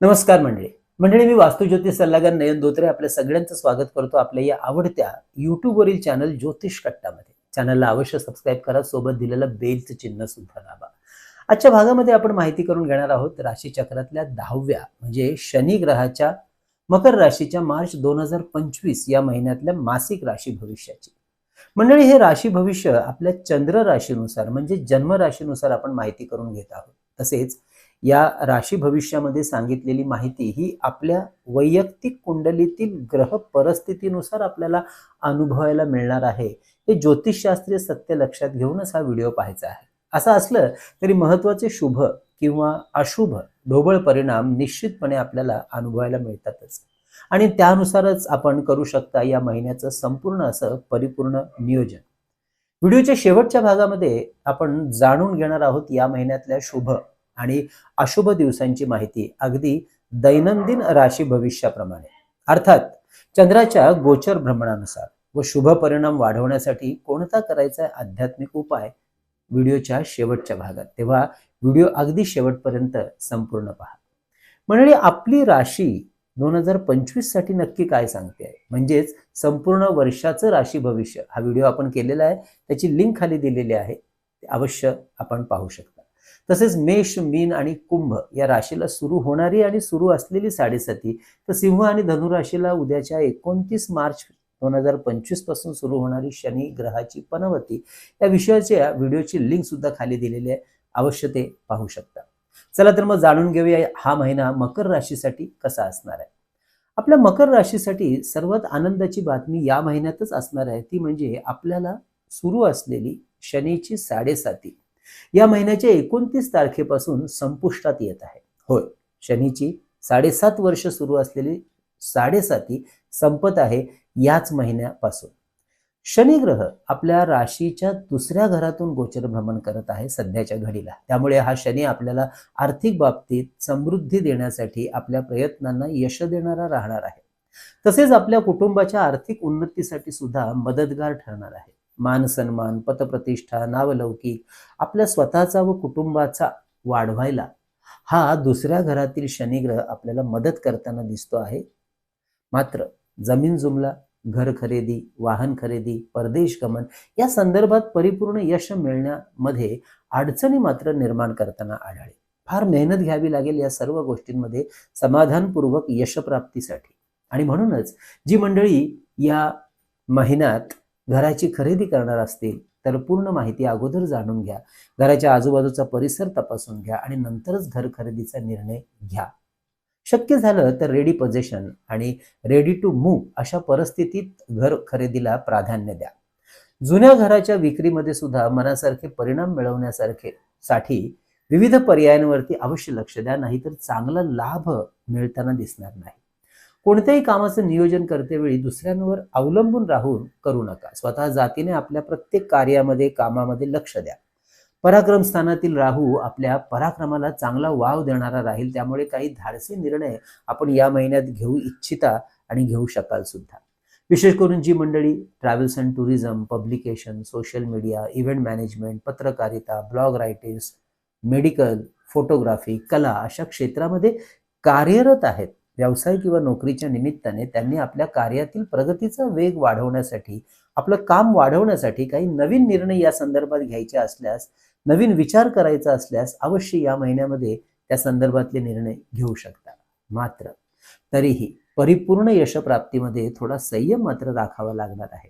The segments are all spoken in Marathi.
नमस्कार मंडळी. मंडळी मी वास्तुज्योतिष सल्लागार नयन धोत्रे आपल्या सगळ्यांचं स्वागत करतो आपल्या या आवडत्या युट्यूबवरील चॅनल ज्योतिष कट्टामध्ये. चॅनलला अवश्य सबस्क्राईब करा सोबत दिलेलं बेलचं चिन्ह सुद्धा दाबा. आजच्या भागामध्ये आपण माहिती करून घेणार आहोत राशीचक्रातल्या दहाव्या म्हणजे शनी ग्रहाच्या मकर राशीच्या मार्च दोन हजार पंचवीस या महिन्यातल्या मासिक राशी भविष्याची. मंडळी हे राशी भविष्य आपल्या चंद्र राशीनुसार म्हणजे जन्म राशीनुसार आपण माहिती करून घेत आहोत. तसेच या राशी भविष्यामध्ये सांगितलेली माहिती ही आपल्या वैयक्तिक कुंडलीतील ग्रह परिस्थितीनुसार आपल्याला अनुभवायला मिळणार आहे. हे ज्योतिषशास्त्रीय सत्य लक्षात घेऊनच हा व्हिडिओ पाहायचा आहे. असं असलं तरी महत्त्वाचे शुभ किंवा अशुभ ढोबळ परिणाम निश्चितपणे आपल्याला अनुभवायला मिळतातच. आणि त्यानुसारच आपण करू शकता या महिन्याचं संपूर्ण असं परिपूर्ण नियोजन. व्हिडिओच्या शेवटच्या भागामध्ये आपण जाणून घेणार आहोत या महिन्यातल्या शुभ आणि अशुभ दिवसांची माहिती अगदी दैनंदिन राशी भविष्याप्रमाणे. अर्थात चंद्राच्या गोचर भ्रमणानुसार व शुभ परिणाम वाढवण्यासाठी कोणता करायचा आध्यात्मिक उपाय? व्हिडिओच्या शेवटच्या भागात. तेव्हा व्हिडिओ अगदी शेवटपर्यंत संपूर्ण पहा. मंडळी आपली राशी दोन हजार पंचवीससाठी नक्की काय सांगते आहे? म्हणजेच संपूर्ण वर्षाचं राशी भविष्य. हा व्हिडिओ आपण केलेला आहे. त्याची लिंक खाली दिलेली आहे. ते अवश्य आपण पाहू शकतो. तसेच मेष मीन आणि कुंभ या राशीला सुरू होणारी आणि सुरू असलेली साडेसाती. तर सिंह आणि धनु राशीला उद्याच्या एकोणतीस मार्च दोन हजार पंचवीसपासून सुरू होणारी शनी ग्रहाची पनवती. या विषयाच्या व्हिडिओची लिंक सुद्धा खाली दिलेली आहे. अवश्य ते पाहू शकता. चला तर मग जाणून घेऊया हा महिना मकर राशीसाठी कसा असणार आहे. आपल्या मकर राशीसाठी सर्वात आनंदाची बातमी या महिन्यातच असणार आहे. ती म्हणजे आपल्याला सुरू असलेली शनीची साडेसाती. या महिन्याच्या एकोणतीस तारखेपासून संपुष्टात येत आहे. होय. शनीची साडेसात वर्ष सुरू असलेली साडेसाती संपत आहे याच महिन्यापासून. शनी ग्रह आपल्या राशीच्या दुसऱ्या घरातून गोचर भ्रमण करत आहे सध्याच्या घडीला. त्यामुळे हा शनी आपल्याला आर्थिक बाबतीत समृद्धी देण्यासाठी आपल्या प्रयत्नांना यश देणारा राहणार आहे. तसेच आपल्या कुटुंबाच्या आर्थिक उन्नतीसाठी सुद्धा मदतगार ठरणार आहे. मान सन्मान पतप्रतिष्ठा नावलौकिक आपल्या स्वतःचा व कुटुंबाचा वाढवायला हा दुसऱ्या घरातील शनिग्रह आपल्याला मदत करताना दिसतो आहे. मात्र जमीन जुमला घर खरेदी वाहन खरेदी परदेश गमन या संदर्भात परिपूर्ण यश मिळण्यामध्ये अडचणी मात्र निर्माण करताना आढळले. फार मेहनत घ्यावी लागेल या सर्व गोष्टींमध्ये समाधानपूर्वक यशप्राप्तीसाठी. आणि म्हणूनच जी मंडळी या महिन्यात घराची खरेदी करणार असतील तर पूर्ण माहिती अगोदर जाणून घ्या. घराच्या आजूबाजूचा परिसर तपासून घ्या आणि नंतरच घर खरेदीचा निर्णय घ्या. शक्य झालं तर रेडी पोझिशन आणि रेडी टू मूव्ह अशा परिस्थितीत घर खरेदीला प्राधान्य द्या. जुन्या घराच्या विक्रीमध्ये सुद्धा मनासारखे परिणाम मिळवण्यासारखे साठी विविध पर्यायांवरती अवश्य लक्ष द्या नाहीतर चांगला लाभ मिळताना दिसणार नाही. कोणत्याही कामाचं नियोजन करतेवेळी दुसऱ्यांवर अवलंबून राहून करू नका. स्वतः जातीने आपल्या प्रत्येक कार्यामध्ये कामामध्ये लक्ष द्या. पराक्रम स्थानातील राहू आपल्या पराक्रमाला चांगला वाव देणारा राहील. त्यामुळे काही धाडसी निर्णय आपण या महिन्यात घेऊ इच्छिता आणि घेऊ शकाल सुद्धा. विशेष करून जी मंडळी travels and tourism publication social media event management पत्रकारिता ब्लॉग रायटिंग्स मेडिकल फोटोग्राफी कला अशा क्षेत्रामध्ये कार्यरत आहेत. व्यवसाय किंवा नोकरीच्या निमित्ताने त्यांनी आपल्या कार्यातील प्रगतीचा वेग वाढवण्यासाठी आपलं काम वाढवण्यासाठी काही नवीन निर्णय या संदर्भात घ्यायचे असल्यास नवीन विचार करायचा असल्यास अवश्य या महिन्यामध्ये त्या संदर्भातले निर्णय घेऊ शकता. मात्र तरीही परिपूर्ण यशप्राप्तीमध्ये थोडा संयम मात्र राखावा लागणार आहे.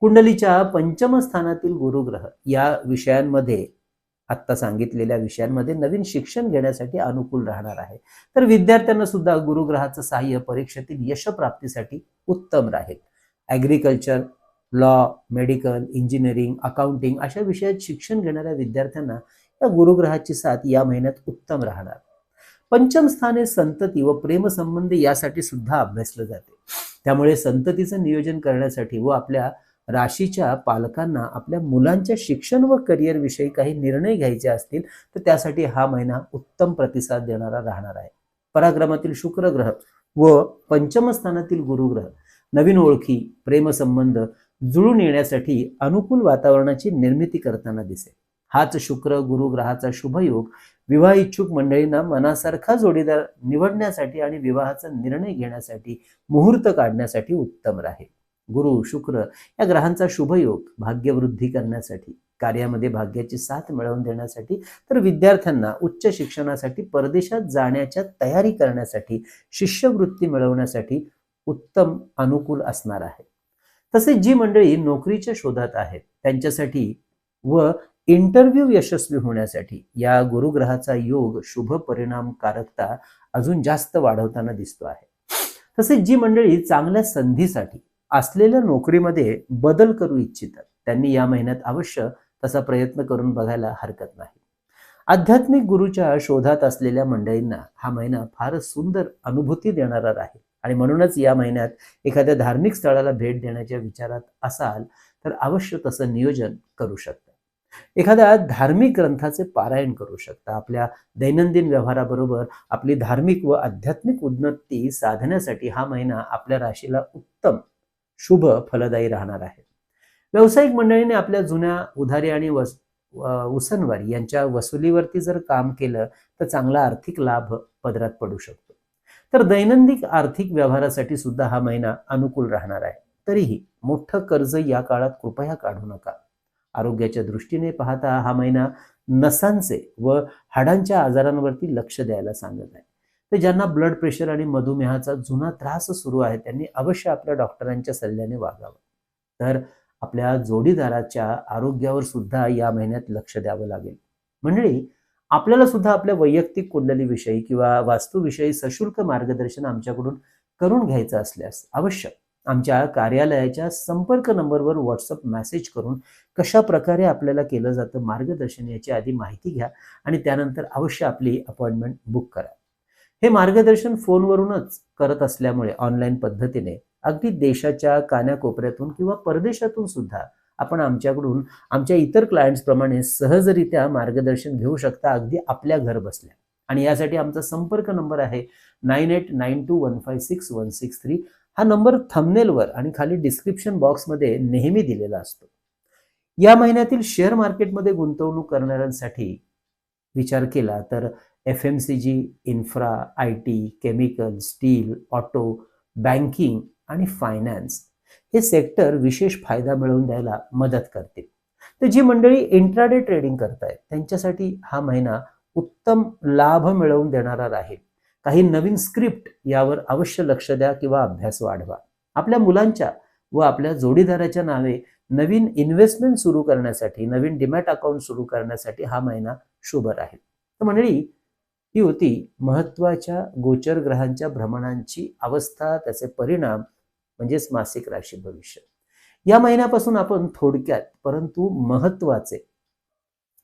कुंडलीच्या पंचम स्थानातील गुरुग्रह या विषयांमध्ये आत्ता सांगितलेल्या विषयांमध्ये नवीन शिक्षण घेण्यासाठी अनुकूल राहणार आहे. तर विद्यार्थ्यांना सुद्धा गुरुग्रहाचं सहाय्य परीक्षेतील यशप्राप्तीसाठी उत्तम राहील. Agriculture law medical engineering accounting अशा विषयात शिक्षण घेणाऱ्या विद्यार्थ्यांना या गुरुग्रहाची साथ या महिन्यात उत्तम राहणार. पंचम स्थाने संतती व प्रेमसंबंध यासाठी सुद्धा अभ्यासलं जाते. त्यामुळे संततीचं नियोजन करण्यासाठी व आपल्या राशीच्या पालकांना आपल्या मुलांच्या शिक्षण व करिअर विषयी काही निर्णय घ्यायचे असतील तर त्यासाठी हा महिना उत्तम प्रतिसाद देणारा राहणार आहे. पराक्रमातील शुक्र ग्रह व पंचमस्थानातील गुरुग्रह नवीन ओळखी प्रेमसंबंध जुळून येण्यासाठी अनुकूल वातावरणाची निर्मिती करताना दिसेल. हाच शुक्र गुरुग्रहाचा शुभयोग विवाह इच्छुक मंडळींना मनासारखा जोडीदार निवडण्यासाठी आणि विवाहाचा निर्णय घेण्यासाठी मुहूर्त काढण्यासाठी उत्तम राहील. गुरु शुक्र या ग्रहांचा शुभयोग भाग्यवृद्धी करण्यासाठी कार्यामध्ये भाग्याची साथ मिळवून देण्यासाठी तर विद्यार्थ्यांना उच्च शिक्षणासाठी परदेशात जाण्याच्या तयारी करण्यासाठी शिष्यवृत्ती मिळवण्यासाठी उत्तम अनुकूल असणार आहे. तसेच जी मंडळी नोकरीच्या शोधात आहेत त्यांच्यासाठी व इंटरव्ह्यू यशस्वी होण्यासाठी या गुरुग्रहाचा योग शुभ परिणामकारकता अजून जास्त वाढवताना दिसतो आहे. तसेच जी मंडळी चांगल्या संधीसाठी असलेल्या नोकरीमध्ये बदल करू इच्छितात. त्यांनी या महिन्यात अवश्य तसा प्रयत्न करून बघायला हरकत नाही. आध्यात्मिक गुरुच्या शोधात असलेल्या मंडळींना हा महिना फारच सुंदर अनुभूती देणारा राहील आणि म्हणूनच या महिन्यात एखाद्या धार्मिक स्थळाला भेट देण्याच्या विचारात असाल तर अवश्य तसं नियोजन करू शकता. एखाद्या धार्मिक ग्रंथाचे पारायण करू शकता. आपल्या दैनंदिन व्यवहाराबरोबर आपली धार्मिक व आध्यात्मिक उन्नती साधण्यासाठी हा महिना आपल्या राशीला उत्तम शुभ फलदायी राहणार आहे. व्यावसायिक मंडळीने आपल्या जुन्या उधारी आणि वस उसनवारी यांच्या वसुलीवरती जर काम केलं तर चांगला आर्थिक लाभ पदरात पडू शकतो. तर दैनंदिन आर्थिक व्यवहारासाठी सुद्धा हा महिना अनुकूल राहणार आहे. तरीही मोठं कर्ज या काळात कृपया काढू नका. आरोग्याच्या दृष्टीने पाहता हा महिना नसांचे व हाडांच्या आजारांवरती लक्ष द्यायला सांगत आहे. तर ज्यांना ब्लड प्रेशर आणि मधुमेहाचा जुना त्रास सुरू आहे त्यांनी अवश्य आपल्या डॉक्टरांच्या सल्ल्याने वागावं. तर आपल्या जोडीदाराच्या आरोग्यावर सुद्धा या महिन्यात लक्ष द्यावं लागेल. मंडळी आपल्याला सुद्धा आपल्या वैयक्तिक कुंडलीविषयी किंवा वास्तूविषयी सशुल्क मार्गदर्शन आमच्याकडून करून घ्यायचं असल्यास अवश्य आमच्या कार्यालयाच्या संपर्क नंबरवर व्हॉट्सअप मेसेज करून कशा प्रकारे आपल्याला केलं जातं मार्गदर्शन याची आधी माहिती घ्या आणि त्यानंतर अवश्य आपली अपॉइंटमेंट बुक करा. हे मार्गदर्शन फोनवरूनच करत असल्यामुळे ऑनलाईन पद्धतीने अगदी देशाच्या कान्याकोपऱ्यातून किंवा परदेशातून सुद्धा आपण आमच्याकडून आमच्या इतर क्लायंट्सप्रमाणे सहजरित्या मार्गदर्शन घेऊ शकता अगदी आपल्या घर बसल्या. आणि यासाठी आमचा संपर्क नंबर आहे nine eight nine two one five six one six three. हा नंबर थंबनेलवर आणि खाली डिस्क्रिप्शन बॉक्समध्ये नेहमी दिलेला असतो. या महिन्यातील शेअर मार्केटमध्ये गुंतवणूक करणाऱ्यांसाठी विचार केला तर F M C G infra I T chemical steel auto banking आणि फायनान्स हे सेक्टर विशेष फायदा मिळवून द्यायला मदत करतील तर जी मंडळी इंट्राडे ट्रेडिंग करतायत त्यांच्यासाठी हा महिना उत्तम लाभ मिळवून देणारा राहील. काही नवीन स्क्रिप्ट यावर अवश्य लक्ष द्या किंवा अभ्यास वाढवा. आपल्या मुलांच्या व आपल्या जोडीदाराच्या नावे नवीन इन्व्हेस्टमेंट सुरू करण्यासाठी नवीन डिमॅट अकाउंट सुरू करण्यासाठी हा महिना शुभ राहील. तर मंडळी ही होती महत्त्वाच्या गोचर ग्रहांच्या भ्रमणांची अवस्था त्याचे परिणाम म्हणजेच मासिक राशी भविष्य. या महिन्यापासून आपण थोडक्यात परंतु महत्त्वाचे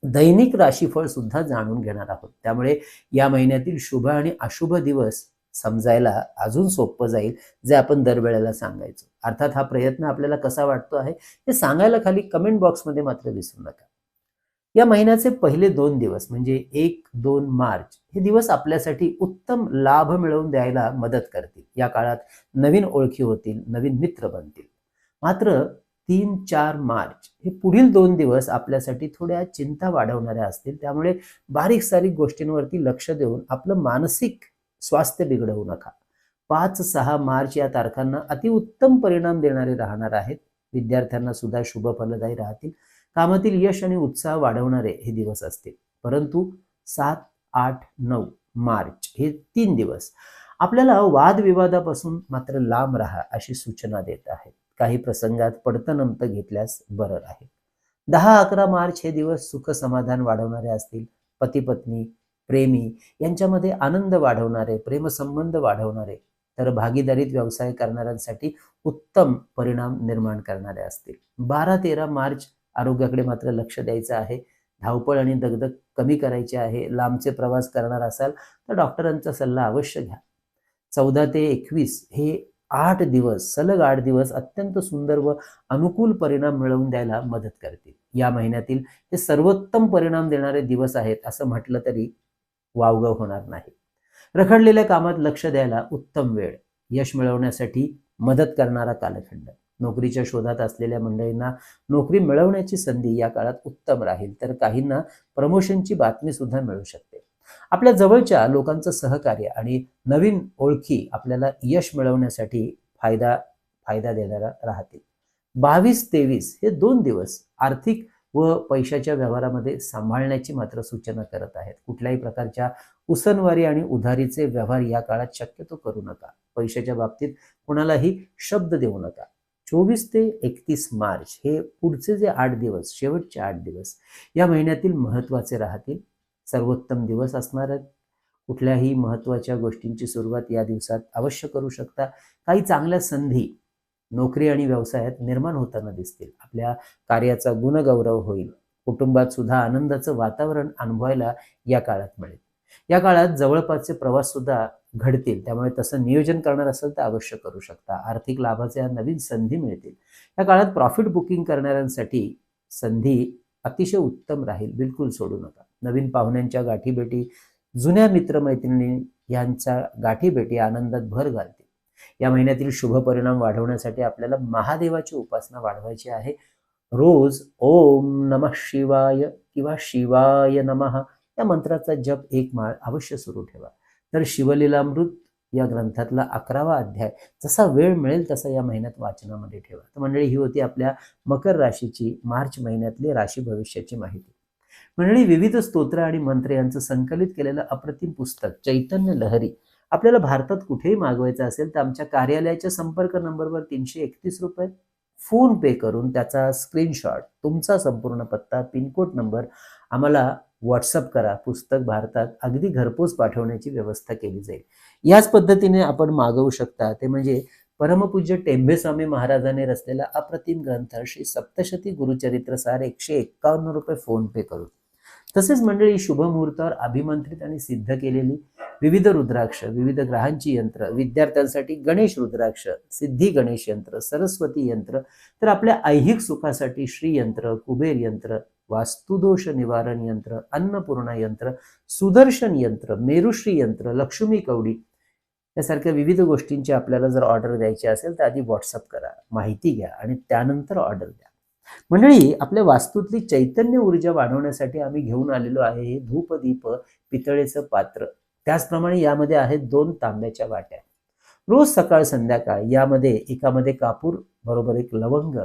दैनिक राशीफळ सुद्धा जाणून घेणार आहोत. त्यामुळे या महिन्यातील शुभ आणि अशुभ दिवस समजायला अजून सोपं जाईल जे आपण दरवेळेला सांगायचो. अर्थात हा प्रयत्न आपल्याला कसा वाटतो आहे हे सांगायला खाली कमेंट बॉक्समध्ये मात्र विसरू नका. या महिन्याचे पहिले दोन दिवस म्हणजे एक दोन मार्च हे दिवस आपल्यासाठी उत्तम लाभ मिळवून द्यायला मदत करतील. या काळात नवीन ओळखी होतील नवीन मित्र बनतील. मात्र तीन चार मार्च हे पुढील दोन दिवस आपल्यासाठी थोड्या चिंता वाढवणाऱ्या असतील. त्यामुळे बारीक सारीक गोष्टींवरती लक्ष देऊन आपलं मानसिक स्वास्थ्य बिघडवू नका. पाच सहा मार्च या तारखांना अतिउत्तम परिणाम देणारे राहणार आहेत. विद्यार्थ्यांना सुद्धा शुभ फलदायी राहतील. कामातील यश आणि उत्साह वाढवणारे हे दिवस असतील. परंतु सात आठ नऊ मार्च हे तीन दिवस. आपल्याला वादविवादापासून मात्र लांब राहा अशी सूचना देत आहेत. काही प्रसंगात पडतनमत घेतल्यास बरं राहील दहा अकरा मार्च हे दिवस सुख समाधान वाढवणारे असतील. पती पत्नी प्रेमी यांच्यामध्ये आनंद वाढवणारे प्रेमसंबंध वाढवणारे तर भागीदारीत व्यवसाय करणाऱ्यांसाठी उत्तम परिणाम निर्माण करणारे असतील. बारा तेरा मार्च आरोग्याकडे मात्र लक्ष द्यायचं आहे. धावपळ आणि दगदग कमी करायची आहे. लांबचे प्रवास करणार असाल तर डॉक्टरांचा सल्ला अवश्य घ्या. चौदा ते एकवीस हे आठ दिवस सलग आठ दिवस अत्यंत सुंदर व अनुकूल परिणाम मिळवून द्यायला मदत करतील. या महिन्यातील हे सर्वोत्तम परिणाम देणारे दिवस आहेत असं म्हटलं तरी वावगव होणार नाही. रखडलेल्या कामात लक्ष द्यायला उत्तम वेळ यश मिळवण्यासाठी मदत करणारा कालखंड. नोकरीच्या शोधात असलेल्या मंडळींना नोकरी मिळवण्याची संधी या काळात उत्तम राहील तर काहींना प्रमोशनची बातमी सुद्धा मिळू शकते. आपल्या जवळच्या लोकांचं सहकार्य आणि नवीन ओळखी आपल्याला यश मिळवण्यासाठी फायदा फायदा देणारा राहतील. बावीस तेवीस हे दोन दिवस आर्थिक व पैशाच्या व्यवहारामध्ये सांभाळण्याची मात्र सूचना करत आहेत. कुठल्याही प्रकारच्या उसनवारी आणि उधारीचे व्यवहार या काळात शक्यतो करू नका. पैशाच्या बाबतीत कोणालाही शब्द देऊ नका. चोवीस ते एकतीस मार्च हे पुढचे जे आठ दिवस शेवटचे आठ दिवस या महिन्यातील महत्त्वाचे राहतील. सर्वोत्तम दिवस असणार आहेत. कुठल्याही महत्त्वाच्या गोष्टींची सुरुवात या दिवसात अवश्य करू शकता. काही चांगल्या संधी नोकरी आणि व्यवसायात निर्माण होताना दिसतील. आपल्या कार्याचा गुणगौरव होईल. कुटुंबात सुद्धा आनंदाचं वातावरण अनुभवायला या काळात मिळेल. या काळात जवळपासचे प्रवास सुद्धा घडतील त्यामुळे तसं नियोजन करणार असेल तर अवश्य करू शकता. आर्थिक लाभाच्या नवीन संधी मिळतील. या काळात प्रॉफिट बुकिंग करणाऱ्यांसाठी संधी अतिशय उत्तम राहील बिलकुल सोडू नका. नवीन पाहुण्यांच्या गाठीभेटी जुन्या मित्रमैत्रिणी यांच्या गाठीभेटी आनंदात भर घालतील. या महिन्यातील शुभ परिणाम वाढवण्यासाठी आपल्याला महादेवाची उपासना वाढवायची आहे. रोज ओम नमः शिवाय किंवा शिवाय नमः या मंत्राचा जप एक माळ अवश्य सुरू ठेवा. तर शिवलीलामृत या ग्रंथातला अकरावा अध्याय जसा वेळ मिळेल तसा या महिन्यात वाचनामध्ये ठेवा. तर मंडळी ही होती आपल्या मकर राशीची मार्च महिन्यातली राशी भविष्याची माहिती. मंडळी विविध स्तोत्र आणि मंत्र यांचं संकलित केलेलं अप्रतिम पुस्तक चैतन्य लहरी आपल्याला भारतात कुठेही मागवायचं असेल तर आमच्या कार्यालयाच्या संपर्क नंबरवर तीनशे एकतीस रुपये फोन पे करून त्याचा स्क्रीनशॉट तुमचा संपूर्ण पत्ता पिनकोड नंबर आम्हाला व्हॉट्सअप करा पुस्तक भारतात अगदी घरपोच पाठवण्याची व्यवस्था केली जाईल. याच पद्धतीने आपण मागवू शकता ते म्हणजे परमपूज्य टेंभेस्वामी महाराजांनी रचलेला अप्रतिम ग्रंथ श्री सप्तशती गुरुचरित्र सार एकशे एक्कावन्न रुपये फोन पे करून. तसेच मंडळी शुभ मुहूर्तावर अभिमंत्रित आणि सिद्ध केलेली विविध रुद्राक्ष विविध ग्रहांची यंत्र विद्यार्थ्यांसाठी गणेश रुद्राक्ष सिद्धी गणेश यंत्र सरस्वती यंत्र तर आपल्या ऐहिक सुखासाठी श्री यंत्र कुबेर यंत्र वास्तुदोष निवारण यंत्र अन्नपूर्णा यंत्र सुदर्शन यंत्र मेरुश्री यंत्र लक्ष्मी कवडी यासारख्या विविध गोष्टींची आपल्याला जर ऑर्डर द्यायची असेल तर आधी व्हॉट्सअप करा माहिती घ्या आणि त्यानंतर ऑर्डर द्या. मंडळी आपल्या वास्तूतली चैतन्य ऊर्जा वाढवण्यासाठी आम्ही घेऊन आलेलो आहे हे धूपदीप पितळेचं पात्र. त्याचप्रमाणे यामध्ये आहेत दोन तांब्याच्या वाट्या. रोज सकाळ संध्याकाळ यामध्ये एकामध्ये कापूर बरोबर एक लवंग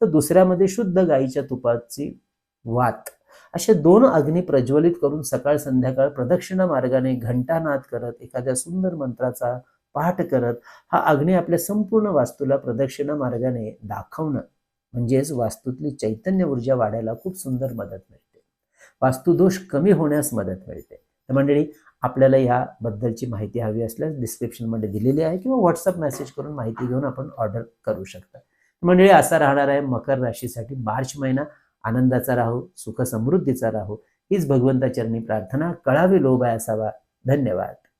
तर दुसऱ्यामध्ये शुद्ध गाईच्या तुपाची वात. असे दोन अग्नी प्रज्वलित करून सकाळ संध्याकाळ प्रदक्षिणा मार्गाने घंटानाद करत एखाद्या सुंदर मंत्राचा पाठ करत हा अग्नी आपल्या संपूर्ण वास्तूला प्रदक्षिणा मार्गाने दाखवणं. म्हणजेच वास्तूतली चैतन्य ऊर्जा वाढायला खूप सुंदर मदत मिळते. वास्तुदोष कमी होण्यास मदत मिळते. तर मंडळी आपल्याला याबद्दलची माहिती हवी असल्यास डिस्क्रिप्शनमध्ये दिलेली आहे किंवा व्हॉट्सअप मेसेज करून माहिती घेऊन आपण ऑर्डर करू शकता. मंडळी असा राहणार आहे मकर राशीसाठी मार्च महिना. आनंदाचा राहो सुख समृद्धीचा राहो. हीच भगवंताचरणी प्रार्थना. कळावी लोभ आहे असावा धन्यवाद.